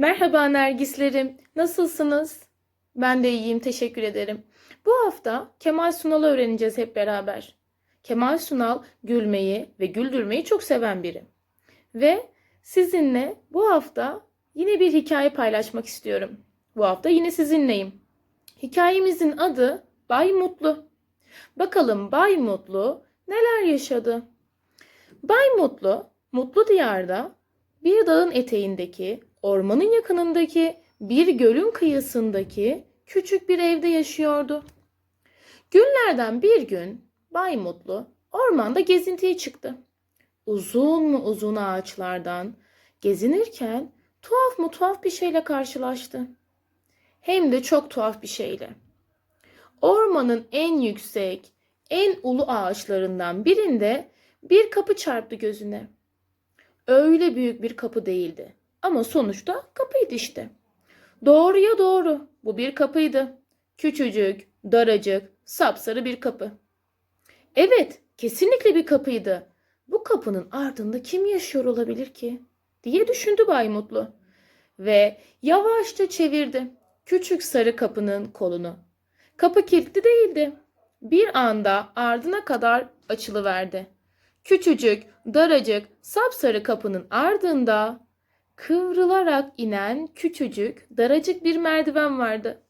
Merhaba Nergislerim. Nasılsınız? Ben de iyiyim, teşekkür ederim. Bu hafta Kemal Sunal'ı öğreneceğiz hep beraber. Kemal Sunal gülmeyi ve güldürmeyi çok seven biri. Ve sizinle bu hafta yine bir hikaye paylaşmak istiyorum. Bu hafta yine sizinleyim. Hikayemizin adı Bay Mutlu. Bakalım Bay Mutlu neler yaşadı? Bay Mutlu, Mutlu Diyar'da bir dağın eteğindeki, ormanın yakınındaki, bir gölün kıyısındaki küçük bir evde yaşıyordu. Günlerden bir gün Bay Mutlu ormanda gezintiye çıktı. Uzun mu uzun ağaçlardan gezinirken tuhaf mu tuhaf bir şeyle karşılaştı. Hem de çok tuhaf bir şeyle. Ormanın en yüksek, en ulu ağaçlarından birinde bir kapı çarptı gözüne. Öyle büyük bir kapı değildi. Ama sonuçta kapıydı işte. Doğruya doğru. Bu bir kapıydı. Küçücük, daracık, sapsarı bir kapı. Evet, kesinlikle bir kapıydı. Bu kapının ardında kim yaşıyor olabilir ki? diye düşündü Bay Mutlu. Ve yavaşça çevirdi küçük sarı kapının kolunu. Kapı kilitli değildi. Bir anda ardına kadar açılıverdi. Küçücük, daracık, sapsarı kapının ardında kıvrılarak inen küçücük, daracık bir merdiven vardı.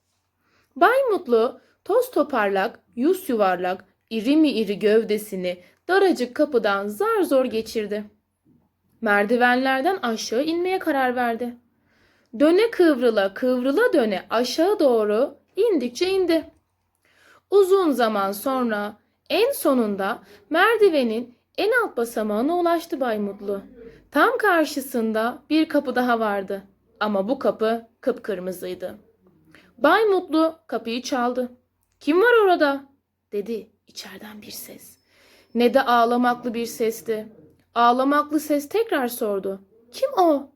Bay Mutlu toz toparlak, yüz yuvarlak, iri mi iri gövdesini daracık kapıdan zar zor geçirdi. Merdivenlerden aşağı inmeye karar verdi. Döne kıvrıla kıvrıla döne aşağı doğru indikçe indi. Uzun zaman sonra en sonunda merdivenin en alt basamağına ulaştı Bay Mutlu. Tam karşısında bir kapı daha vardı. Ama bu kapı kıpkırmızıydı. Bay Mutlu kapıyı çaldı. Kim var orada? dedi içeriden bir ses. Ne de ağlamaklı bir sesti. Ağlamaklı ses tekrar sordu. Kim o?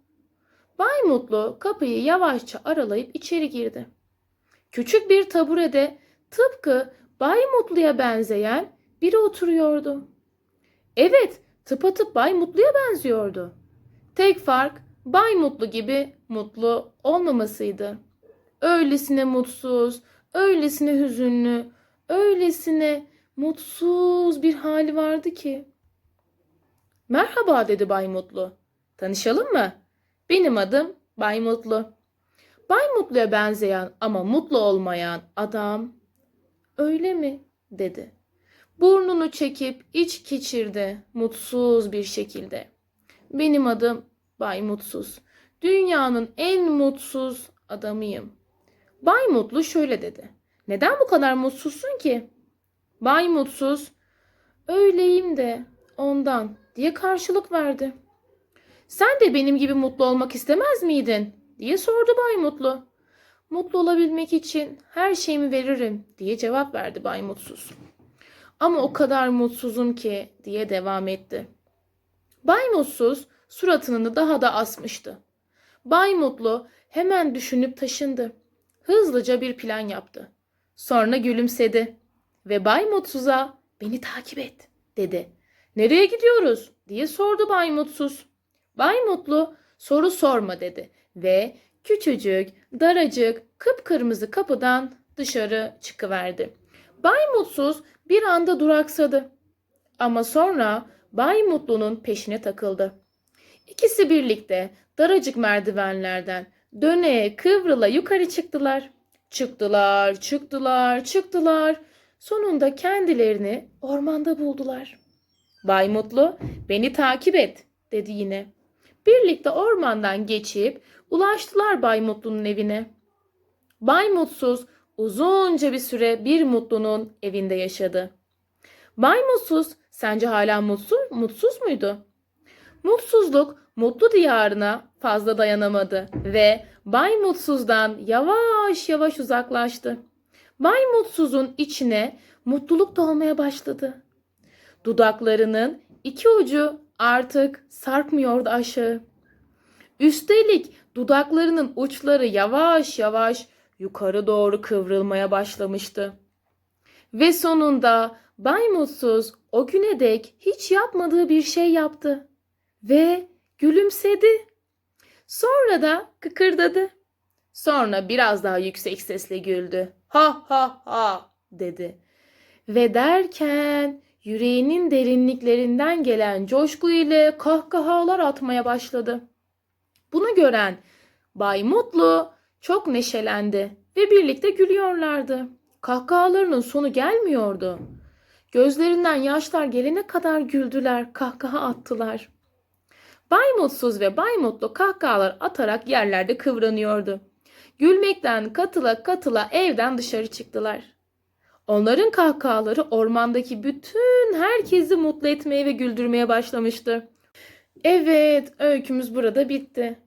Bay Mutlu kapıyı yavaşça aralayıp içeri girdi. Küçük bir taburede tıpkı Bay Mutlu'ya benzeyen biri oturuyordu. Evet, tıpatıp Bay Mutlu'ya benziyordu. Tek fark Bay Mutlu gibi mutlu olmamasıydı. Öylesine mutsuz, öylesine hüzünlü, öylesine mutsuz bir hali vardı ki. Merhaba dedi Bay Mutlu. Tanışalım mı? Benim adım Bay Mutlu. Bay Mutlu'ya benzeyen ama mutlu olmayan adam. Öyle mi? dedi. Burnunu çekip iç geçirdi mutsuz bir şekilde. Benim adım Bay Mutsuz. Dünyanın en mutsuz adamıyım. Bay Mutlu şöyle dedi. Neden bu kadar mutsuzsun ki? Bay Mutsuz, öyleyim de ondan diye karşılık verdi. Sen de benim gibi mutlu olmak istemez miydin? diye sordu Bay Mutlu. Mutlu olabilmek için her şeyimi veririm diye cevap verdi Bay Mutsuz. Ama o kadar mutsuzum ki diye devam etti. Bay Mutsuz suratını daha da asmıştı. Bay Mutlu hemen düşünüp taşındı. Hızlıca bir plan yaptı. Sonra gülümsedi ve Bay Mutsuz'a beni takip et dedi. Nereye gidiyoruz diye sordu Bay Mutsuz. Bay Mutlu soru sorma dedi ve küçücük, daracık, kıpkırmızı kapıdan dışarı çıkıverdi. Bay Mutsuz bir anda duraksadı. Ama sonra Bay Mutlu'nun peşine takıldı. İkisi birlikte daracık merdivenlerden döne kıvrıla yukarı çıktılar. Çıktılar, çıktılar, çıktılar. Sonunda kendilerini ormanda buldular. Bay Mutlu, beni takip et, dedi yine. Birlikte ormandan geçip ulaştılar Bay Mutlu'nun evine. Bay Mutsuz uzunca bir süre bir mutlunun evinde yaşadı. Bay Mutsuz sence hala mutsuz, mutsuz muydu? Mutsuzluk mutlu diyarına fazla dayanamadı ve Bay Mutsuz'dan yavaş yavaş uzaklaştı. Bay Mutsuz'un içine mutluluk dolmaya başladı. Dudaklarının iki ucu artık sarkmıyordu aşağı. Üstelik dudaklarının uçları yavaş yavaş yukarı doğru kıvrılmaya başlamıştı. Ve sonunda Bay Mutsuz o güne dek hiç yapmadığı bir şey yaptı ve gülümsedi. Sonra da kıkırdadı. Sonra biraz daha yüksek sesle güldü. Ha ha ha dedi. Ve derken yüreğinin derinliklerinden gelen coşku ile kahkahalar atmaya başladı. Bunu gören Bay Mutlu çok neşelendi ve birlikte gülüyorlardı. Kahkahalarının sonu gelmiyordu. Gözlerinden yaşlar gelene kadar güldüler, kahkaha attılar. Bay Mutsuz ve Bay Mutlu kahkahalar atarak yerlerde kıvranıyordu. Gülmekten katıla katıla evden dışarı çıktılar. Onların kahkahaları ormandaki bütün herkesi mutlu etmeye ve güldürmeye başlamıştı. Evet, öykümüz burada bitti.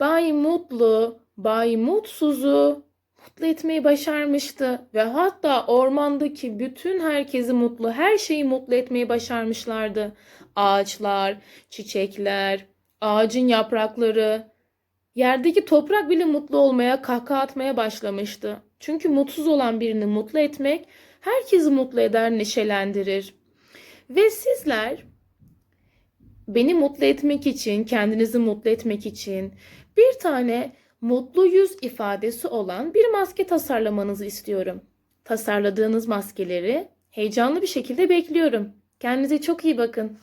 Bay Mutlu, Bay Mutsuz'u mutlu etmeyi başarmıştı ve hatta ormandaki bütün herkesi mutlu, her şeyi mutlu etmeyi başarmışlardı. Ağaçlar, çiçekler, ağacın yaprakları, yerdeki toprak bile mutlu olmaya, kahkaha atmaya başlamıştı. Çünkü mutsuz olan birini mutlu etmek herkesi mutlu eder, neşelendirir. Ve sizler beni mutlu etmek için, kendinizi mutlu etmek için bir tane mutlu yüz ifadesi olan bir maske tasarlamanızı istiyorum. Tasarladığınız maskeleri heyecanlı bir şekilde bekliyorum. Kendinize çok iyi bakın.